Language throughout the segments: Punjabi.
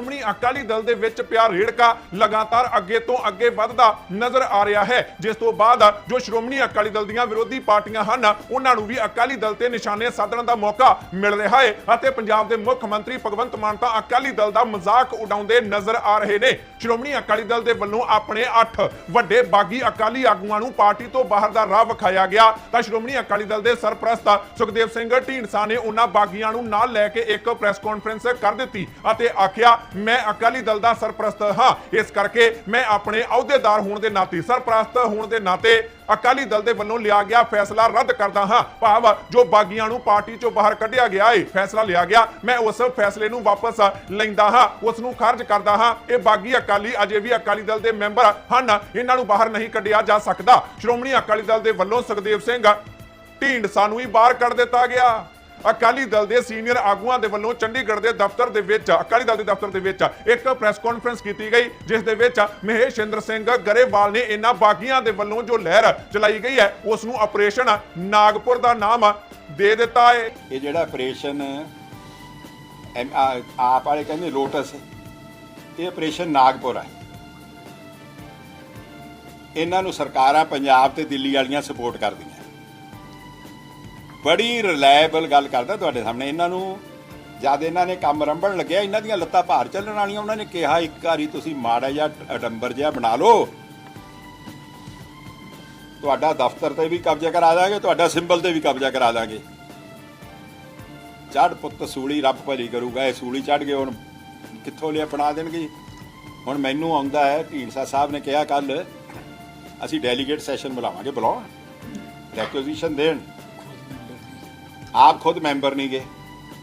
ਸ਼੍ਰੋਮਣੀ ਅਕਾਲੀ ਦਲ ਦੇ ਵਿੱਚ ਪਿਆ ਰੇੜਕਾ ਲਗਾਤਾਰ ਅੱਗੇ ਤੋਂ ਅੱਗੇ ਵੱਧਦਾ ਨਜ਼ਰ ਆ ਰਿਹਾ ਹੈ। ਜਿਸ ਤੋਂ ਬਾਅਦ ਜੋ ਸ਼੍ਰੋਮਣੀ ਅਕਾਲੀ ਦਲ ਦੀਆਂ ਵਿਰੋਧੀ ਪਾਰਟੀਆਂ ਹਨ, ਉਹਨਾਂ ਨੂੰ ਵੀ ਅਕਾਲੀ ਦਲ ਤੇ ਨਿਸ਼ਾਨੇ ਸਾਧਣ ਦਾ ਮੌਕਾ ਮਿਲ ਰਿਹਾ ਹੈ ਅਤੇ ਪੰਜਾਬ ਦੇ ਮੁੱਖ ਮੰਤਰੀ ਭਗਵੰਤ ਮਾਨ ਤਾਂ ਅਕਾਲੀ ਦਲ ਦਾ ਮਜ਼ਾਕ ਉਡਾਉਂਦੇ ਨਜ਼ਰ ਆ ਰਹੇ ਨੇ। ਸ਼੍ਰੋਮਣੀ ਅਕਾਲੀ ਦਲ ਦੇ ਵੱਲੋਂ ਆਪਣੇ 8 ਵੱਡੇ ਬਾਗੀ ਅਕਾਲੀ ਆਗੂਆਂ ਨੂੰ ਪਾਰਟੀ ਤੋਂ ਬਾਹਰ ਦਾ ਰਾਹ ਵਿਖਾਇਆ ਗਿਆ। ਤਾਂ ਸ਼੍ਰੋਮਣੀ ਅਕਾਲੀ ਦਲ ਦੇ ਸਰਪ੍ਰਸਤ ਸੁਖਦੇਵ ਸਿੰਘ ਢੀਂਡਸਾ ਨੇ ਉਹਨਾਂ ਬਾਗੀਆਂ ਨੂੰ ਨਾਲ ਲੈ ਕੇ ਇੱਕ ਪ੍ਰੈਸ ਕਾਨਫਰੰਸ ਕਰ ਦਿੱਤੀ ਅਤੇ ਆਖਿਆ ਮੈਂ ਅਕਾਲੀ ਦਲ ਦਾ ਸਰਪ੍ਰਸਤ ਹਾਂ। ਇਸ ਕਰਕੇ ਮੈਂ ਆਪਣੇ ਅਹੁਦੇਦਾਰ ਹੋਣ ਦੇ ਨਾਤੇ, ਸਰਪ੍ਰਸਤ ਹੋਣ ਦੇ ਨਾਤੇ ਅਕਾਲੀ ਦਲ ਦੇ ਵੱਲੋਂ ਲਿਆ ਗਿਆ ਫੈਸਲਾ ਰੱਦ ਕਰਦਾ ਹਾਂ। ਭਾਵ ਜੋ ਬਾਗੀਆਂ ਨੂੰ ਪਾਰਟੀ ਚੋਂ ਬਾਹਰ ਕੱਢਿਆ ਗਿਆ ਏ, ਫੈਸਲਾ ਲਿਆ ਗਿਆ। ਮੈਂ ਉਸ ਫੈਸਲੇ ਨੂੰ ਵਾਪਸ ਲੈਂਦਾ ਹਾਂ, ਉਸ ਨੂੰ ਖਾਰਜ ਕਰਦਾ ਹਾਂ। ਇਹ ਬਾਗੀ ਅਕਾਲੀ, ਅਜੇ ਵੀ ਅਕਾਲੀ ਦਲ ਦੇ ਮੈਂਬਰ ਹਨ। ਇਹਨਾਂ ਨੂੰ ਬਾਹਰ ਨਹੀਂ ਕੱਢਿਆ ਜਾ ਸਕਦਾ। ਸ਼੍ਰੋਮਣੀ ਅਕਾਲੀ ਦਲ ਦੇ ਵੱਲੋਂ ਸੁਖਦੇਵ ਸਿੰਘ ਢੀਂਡਸਾ ਨੂੰ ਹੀ ਬਾਹਰ ਕੱਢ ਦਿੱਤਾ ਗਿਆ। ਅਕਾਲੀ ਦਲ ਦੇ ਸੀਨੀਅਰ ਆਗੂਆਂ ਦੇ ਵੱਲੋਂ ਚੰਡੀਗੜ੍ਹ ਦੇ ਦਫ਼ਤਰ ਦੇ ਵਿੱਚ, ਅਕਾਲੀ ਦਲ ਦੇ ਦਫ਼ਤਰ ਦੇ ਵਿੱਚ ਇੱਕ ਪ੍ਰੈਸ ਕਾਨਫਰੰਸ ਕੀਤੀ ਗਈ, ਜਿਸ ਦੇ ਵਿੱਚ ਮਹੇਸ਼ਿੰਦਰ ਸਿੰਘ ਗਰੇਵਾਲ ਨੇ ਇਹਨਾਂ ਬਾਗੀਆਂ ਦੇ ਵੱਲੋਂ ਜੋ ਲਹਿਰ ਚਲਾਈ ਗਈ ਹੈ, ਉਸ ਨੂੰ ਆਪਰੇਸ਼ਨ ਨਾਗਪੁਰ ਦਾ ਨਾਮ ਦੇ ਦਿੱਤਾ ਹੈ। ਇਹ ਜਿਹੜਾ ਆਪਰੇਸ਼ਨ ਆਪ ਵਾਲੇ ਕਹਿੰਦੇ ਲੋਟਸ ਇਹ ਆਪਰੇਸ਼ਨ ਨਾਗਪੁਰ ਹੈ। ਇਹਨਾਂ ਨੂੰ ਸਰਕਾਰਾਂ ਪੰਜਾਬ ਤੇ ਦਿੱਲੀ ਵਾਲੀਆਂ ਸਪੋਰਟ ਕਰਦੀਆਂ। ਬੜੀ ਰਿਲਾਇਬਲ ਗੱਲ ਕਰਦਾ ਤੁਹਾਡੇ ਸਾਹਮਣੇ। ਇਹਨਾਂ ਨੂੰ ਜਦ ਇਹਨਾਂ ਨੇ ਕੰਮ ਰੰਭਣ ਲੱਗਿਆ, ਇਹਨਾਂ ਦੀਆਂ ਲੱਤਾਂ ਭਾਰ ਚੱਲਣ ਵਾਲੀਆਂ, ਉਹਨਾਂ ਨੇ ਕਿਹਾ, ਇੱਕ ਵਾਰੀ ਤੁਸੀਂ ਮਾੜਾ ਜਿਹਾ ਅਡੰਬਰ ਜਿਹਾ ਬਣਾ ਲਓ। ਤੁਹਾਡਾ ਦਫ਼ਤਰ ਤੇ ਵੀ ਕਬਜ਼ਾ ਕਰਾ ਦਾਂਗੇ, ਤੁਹਾਡਾ ਸਿੰਬਲ ਤੇ ਵੀ ਕਬਜ਼ਾ ਕਰਾ ਦਾਂਗੇ। ਚੜ ਪੁੱਤ, ਸੂਲੀ ਰੱਬ ਭਲੀ ਕਰੂਗਾ, ਇਹ ਸੂਲੀ ਚੜ ਗਏ, ਹੁਣ ਕਿੱਥੋਂ ਲਿਆ ਬਣਾ ਦੇਣਗੇ? ਹੁਣ ਮੈਨੂੰ ਆਉਂਦਾ ਹੈ ਢੀਂਡਸਾ ਸਾਹਿਬ ਨੇ ਕਿਹਾ ਕੱਲ ਅਸੀਂ ਡੈਲੀਗੇਟ ਸੈਸ਼ਨ ਬੁਲਾਵਾਂਗੇ, ਬੁਲਾਓ। ਰੈਕੁਜੀਸ਼ਨ ਦੇਣ। ਆਪ ਖੁਦ ਮੈਂਬਰ ਨਹੀਂ ਗਏ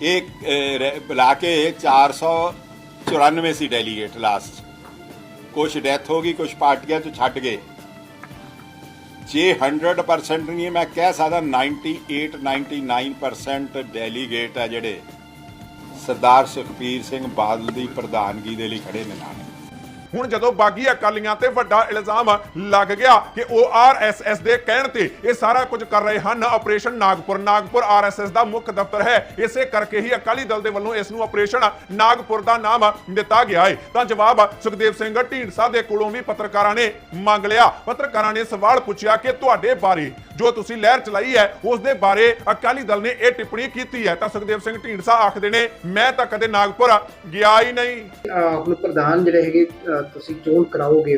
ਇਹ ਅਹ, ਰਹਿ- ਬੁਲਾ ਕੇ 494 ਸੀ ਡੈਲੀਗੇਟ ਲਾਸਟ। ਕੁਝ ਡੈਥ ਹੋ ਗਈ ਕੁਝ ਪਾਰਟੀਆਂ ਤੋਂ ਛੱਡ ਗਏ। ਜੇ 100% ਨਹੀਂ ਹੈ, ਮੈਂ ਕਹਿ ਸਕਦਾ 98 99% ਡੈਲੀਗੇਟ ਆ ਜਿਹੜੇ ਸਰਦਾਰ ਸੁਖਬੀਰ ਸਿੰਘ ਬਾਦਲ ਦੀ ਪ੍ਰਧਾਨਗੀ ਦੇ ਲਈ ਖੜੇ ਨੇ ਨਾਲ। ਹੁਣ ਜਦੋਂ ਬਾਗੀ ਅਕਾਲੀਆਂ ਤੇ ਵੱਡਾ ਇਲਜ਼ਾਮ ਲੱਗ ਗਿਆ ਕਿ ਉਹ ਆਰਐਸਐਸ ਦੇ ਕਹਿਣ ਤੇ ਇਹ ਸਾਰਾ ਕੁਝ ਕਰ ਰਹੇ ਹਨ, ਆਪਰੇਸ਼ਨ ਨਾਗਪੁਰ ਨਾਗਪੁਰ ਆਰਐਸਐਸ ਦਾ ਮੁੱਖ ਦਫ਼ਤਰ ਹੈ। ਇਸੇ ਕਰਕੇ ਹੀ ਅਕਾਲੀ ਦਲ ਦੇ ਵੱਲੋਂ ਇਸ ਨੂੰ ਆਪਰੇਸ਼ਨ ਨਾਗਪੁਰ ਦਾ ਨਾਮ ਦਿੱਤਾ ਗਿਆ ਹੈ। ਤਾਂ ਜਵਾਬ ਸੁਖਦੇਵ ਸਿੰਘ ਢੀਂਡਸਾ ਦੇ ਕੋਲੋਂ ਵੀ ਪੱਤਰਕਾਰਾਂ ਨੇ ਮੰਗ ਲਿਆ। ਪੱਤਰਕਾਰਾਂ ਨੇ ਸਵਾਲ ਪੁੱਛਿਆ ਕਿ ਤੁਹਾਡੇ ਬਾਰੇ ਜੋ ਤੁਸੀਂ ਲਹਿਰ ਚਲਾਈ ਹੈ ਉਸ ਦੇ ਬਾਰੇ ਅਕਾਲੀ ਦਲ ਨੇ ਇਹ ਟਿੱਪਣੀ ਕੀਤੀ ਹੈ। ਤਾਂ ਸੁਖਦੇਵ ਸਿੰਘ ਢੀਂਡਸਾ ਆਖਦੇ ਨੇ ਮੈਂ ਤਾਂ ਕਦੇ ਨਾਗਪੁਰ ਗਿਆ ਹੀ ਨਹੀਂ। ਹੁਣ ਪ੍ਰਧਾਨ ਜਿਹੜੇ ਹੈਗੇ ਤੁਸੀਂ ਚੋਣ ਕਰਾਓਗੇ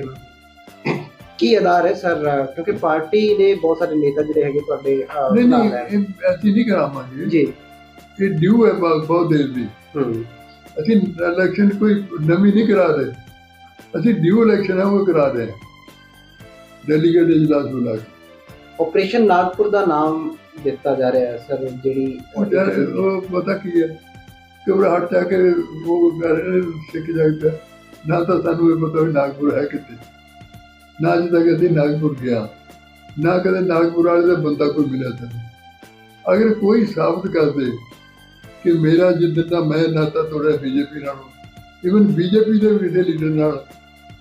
ਕੀ ਆਧਾਰ ਹੈ ਸਰ? ਕਿਉਂਕਿ ਪਾਰਟੀ ਨੇ ਬਹੁਤ ਸਾਰੇ ਨੇਤਾ ਜਿਹੜੇ ਹੈਗੇ ਤੁਹਾਡੇ ਨਹੀਂ ਨਹੀਂ ਅਸੀਂ ਨਹੀਂ ਕਰਾਵਾਂਗੇ। ਜੀ। ਇਹ ਡਿਊ ਹੈ ਬਹੁਤ ਦੇਰ ਦੀ। ਅਸੀਂ ਇਲੈਕਸ਼ਨ ਕੋਈ ਨਵੀਂ ਨਹੀਂ ਕਰਾ ਰਹੇ। ਅਸੀਂ ਡਿਊ ਇਲੈਕਸ਼ਨ ਹੈ ਉਹ ਕਰਾ ਰਹੇ ਡੈਲੀਗੇਟ ਇਜਲਾਸ ਬੁਲਾ ਕੇ। ਆਪਰੇਸ਼ਨ ਨਾਗਪੁਰ ਦਾ ਨਾਮ ਦਿੱਤਾ ਜਾ ਰਿਹਾ ਹੈ ਸਰ ਜਿਹੜੀ ਉਹ ਯਾਰ ਉਹ ਪਤਾ ਕੀ ਹੈ ਘਬਰਾਹਟ ਜਾ ਕੇ ਉਹ ਸਿੱਖ ਜਾਈਦਾ ਨਾ ਤਾਂ ਸਾਨੂੰ ਇਹ ਪਤਾ ਵੀ ਨਾਗਪੁਰ ਹੈ ਕਿੱਥੇ। ਨਾ ਅੱਜ ਤੱਕ ਅਸੀਂ ਨਾਗਪੁਰ ਗਿਆ। ਨਾ ਕਦੇ ਨਾਗਪੁਰ ਵਾਲੇ ਦਾ ਬੰਦਾ ਕੋਈ ਮਿਲਿਆ ਸਾਨੂੰ। ਅਗਰ ਕੋਈ ਸਾਬਤ ਕਰ ਦੇ ਕਿ ਮੇਰਾ ਜਿੱਦਾਂ ਦਾ ਮੈਂ ਨਾਤਾ ਤੋੜਿਆ ਬੀਜੇਪੀ ਨਾਲ ਇਵਨ ਬੀਜੇਪੀ ਦੇ ਵੀ ਲੀਡਰ ਨਾਲ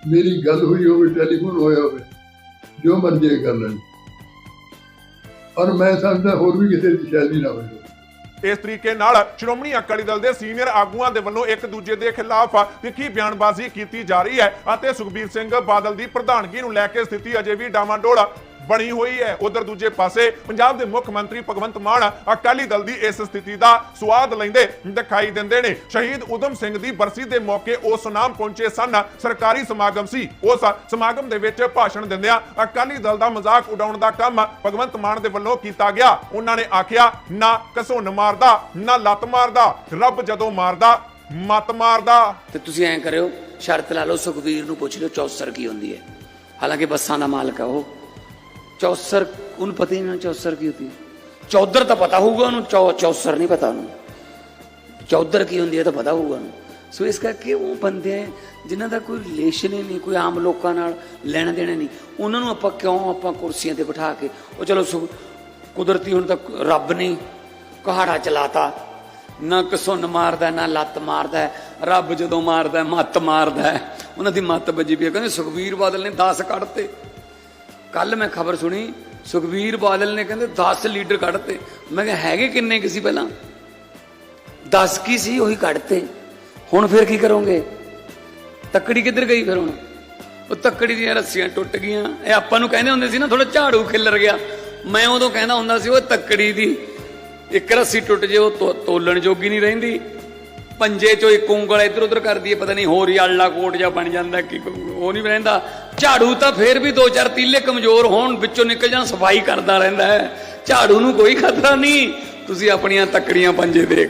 ਮੇਰੀ ਗੱਲ ਹੋਈ ਹੋਵੇ ਟੈਲੀਫੋਨ ਹੋਇਆ ਹੋਵੇ ਜੋ ਮਰਜ਼ੀ ਕਰ ਲੈਣ। ਔਰ ਮੈਂ ਸਮਝਦਾ ਹੋਰ ਵੀ ਕਿਸੇ ਦੀ ਸ਼ਾਇਦ ਹੀ ਨਾ ਹੋਵੇ। ਇਸ ਤਰੀਕੇ ਨਾਲ ਸ਼੍ਰੋਮਣੀ ਅਕਾਲੀ ਦਲ ਦੇ ਸੀਨੀਅਰ ਆਗੂਆਂ ਦੇ ਵੱਲੋਂ ਇੱਕ ਦੂਜੇ ਦੇ ਖਿਲਾਫ ਤਿੱਖੀ ਬਿਆਨਬਾਜ਼ੀ ਕੀਤੀ ਜਾ ਰਹੀ ਹੈ ਅਤੇ ਸੁਖਬੀਰ ਸਿੰਘ ਬਾਦਲ ਦੀ ਪ੍ਰਧਾਨਗੀ ਨੂੰ ਲੈ ਕੇ ਸਥਿਤੀ ਅਜੇ ਵੀ ਡਾਮਾਡੋਲ ਬਣੀ ਹੋਈ ਹੈ। ਉਧਰ ਦੂਜੇ ਪਾਸੇ ਪੰਜਾਬ ਦੇ ਮੁੱਖ ਮੰਤਰੀ ਭਗਵੰਤ ਮਾਨ ਅਕਾਲੀ ਦਲ ਦੀ ਇਸ ਸਥਿਤੀ ਦਾ ਸਵਾਦ ਲੈਂਦੇ ਦਿਖਾਈ ਦਿੰਦੇ ਨੇ। ਸ਼ਹੀਦ ਉਦਮ ਸਿੰਘ ਦੀ ਬਰਸੀ ਦੇ ਮੌਕੇ ਉਹ ਸੁਨਾਮ ਪਹੁੰਚੇ ਸਨ। ਸਰਕਾਰੀ ਸਮਾਗਮ ਸੀ। ਉਸ ਸਮਾਗਮ ਦੇ ਵਿੱਚ ਭਾਸ਼ਣ ਦਿੰਦਿਆਂ ਅਕਾਲੀ ਦਲ ਦਾ ਮਜ਼ਾਕ ਉਡਾਉਣ ਦਾ ਕੰਮ ਭਗਵੰਤ ਮਾਨ ਦੇ ਵੱਲੋਂ ਕੀਤਾ ਗਿਆ। ਉਹਨਾਂ ਨੇ ਆਖਿਆ, ਨਾ ਕਸੁੰਨ ਮਾਰਦਾ, ਨਾ ਲੱਤ ਮਾਰਦਾ, ਰੱਬ ਜਦੋਂ ਮਾਰਦਾ, ਮਤ ਮਾਰਦਾ। ਤੇ ਤੁਸੀਂ ਐਂ ਕਰਿਓ, ਸ਼ਰਤ ਲਾ ਲਓ ਸੁਖਵੀਰ ਨੂੰ ਪੁੱਛ ਲਿਓ ਚੌਸਰ ਕੀ ਹੁੰਦੀ ਹੈ। ਹਾਲਾਂਕਿ ਬੱਸਾਂ ਦਾ ਮਾਲਕ ਹੈ ਉਹ। ਚੌਸਰ ਉਹਨੂੰ ਪਤਾ ਹੀ ਨਹੀਂ ਚੌਸਰ ਕੀ ਹੁੰਦੀ ਹੈ ਚੌਧਰ ਤਾਂ ਪਤਾ ਹੋਊਗਾ ਉਹਨੂੰ ਚੌ ਚੌਸਰ ਨਹੀਂ ਪਤਾ ਉਹਨੂੰ ਚੌਧਰ ਕੀ ਹੁੰਦੀ ਹੈ ਤਾਂ ਪਤਾ ਹੋਊਗਾ ਉਹਨੂੰ ਸੋ ਇਸ ਕਰਕੇ ਉਹ ਬੰਦੇ ਹੈ ਜਿਨ੍ਹਾਂ ਦਾ ਕੋਈ ਰਿਲੇਸ਼ਨ ਹੀ ਨਹੀਂ ਕੋਈ ਆਮ ਲੋਕਾਂ ਨਾਲ ਲੈਣਾ ਦੇਣਾ ਨਹੀਂ ਉਹਨਾਂ ਨੂੰ ਆਪਾਂ ਕਿਉਂ ਆਪਾਂ ਕੁਰਸੀਆਂ ਤੇ ਬਿਠਾ ਕੇ ਉਹ ਚਲੋ ਸੁ- ਕੁਦਰਤੀ ਹੁਣ ਤਾਂ ਰੱਬ ਨੇ ਕਹਾੜਾ ਚਲਾਤਾ ਨਾ ਕਸੁੰਨ ਮਾਰਦਾ ਨਾ ਲੱਤ ਮਾਰਦਾ ਰੱਬ ਜਦੋਂ ਮਾਰਦਾ ਮੱਤ ਮਾਰਦਾ ਉਹਨਾਂ ਦੀ ਮੱਤ ਵੱਜੀ ਪਈ ਕਹਿੰਦੇ ਸੁਖਬੀਰ ਬਾਦਲ ਨੇ 10 ਕੱਢਤੇ ਕੱਲ ਮੈਂ ਖਬਰ ਸੁਣੀ, ਸੁਖਬੀਰ ਬਾਦਲ ਨੇ ਕਹਿੰਦੇ 10 ਲੀਡਰ ਕੱਢਤੇ। ਮੈਂ ਕਿਹਾ, ਹੈਗੇ ਕਿੰਨੇ ਕੀ ਸੀ ਪਹਿਲਾਂ? 10 ਕੀ ਸੀ, ਉਹੀ ਕੱਢਤੇ। ਹੁਣ ਫਿਰ ਕੀ ਕਰੋਗੇ? ਤੱਕੜੀ ਕਿੱਧਰ ਗਈ ਫਿਰ ਹੁਣ? ਉਹ ਤੱਕੜੀ ਦੀਆਂ ਰੱਸੀਆਂ ਟੁੱਟ ਗਈਆਂ। ਇਹ ਆਪਾਂ ਨੂੰ ਕਹਿੰਦੇ ਹੁੰਦੇ ਸੀ ਨਾ ਥੋੜਾ ਝਾੜੂ ਖਿੱਲਰ ਗਿਆ। ਮੈਂ ਉਦੋਂ ਕਹਿੰਦਾ ਹੁੰਦਾ ਸੀ, ਉਹ ਤੱਕੜੀ ਦੀ ਇੱਕ ਰੱਸੀ ਟੁੱਟ ਜੇ, ਉਹ ਤੋ- ਤੋਲਣ ਜੋਗੀ ਨਹੀਂ ਰਹਿੰਦੀ। ਪੰਜੇ ਚੋਂ ਇੱਕ ਉਂਗਲ ਇੱਧਰ ਉੱਧਰ ਕਰਦੀ ਹੈ ਪਤਾ ਨਹੀਂ ਹੋਰ ਹੀ ਆਲਾ ਕੋਟ ਜਾਂ ਬਣ ਜਾਂਦਾ, ਕਿ ਉਹ ਨਹੀਂ ਰਹਿੰਦਾ। ਝਾੜੂ ਤਾਂ ਫੇਰ ਵੀ ਦੋ ਚਾਰ ਤੀਲੇ ਕਮਜ਼ੋਰ ਹੋਣ, ਵਿੱਚੋਂ ਨਿਕਲ ਜਾਣ, ਸਫ਼ਾਈ ਕਰਦਾ ਰਹਿੰਦਾ ਹੈ। ਝਾੜੂ ਨੂੰ ਕੋਈ ਖਤਰਾ ਨਹੀਂ। ਤੁਸੀਂ ਆਪਣੀਆਂ ਤੱਕੜੀਆਂ ਪੰਜੇ ਦੇਖ